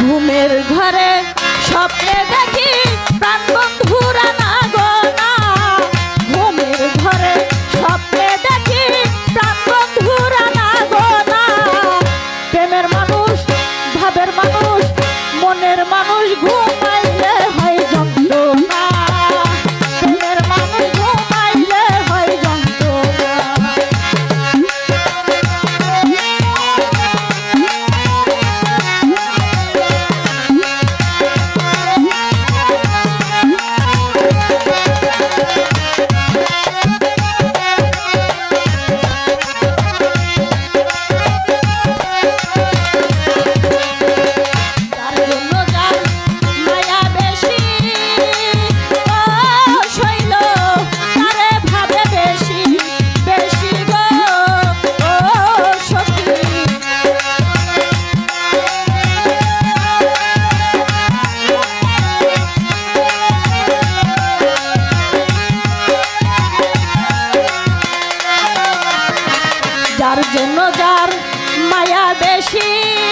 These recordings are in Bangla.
ঘুমের ঘরে স্বপ্নে দেখি বেশি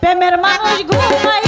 প্রেমের মানুষ ঘুমাইলে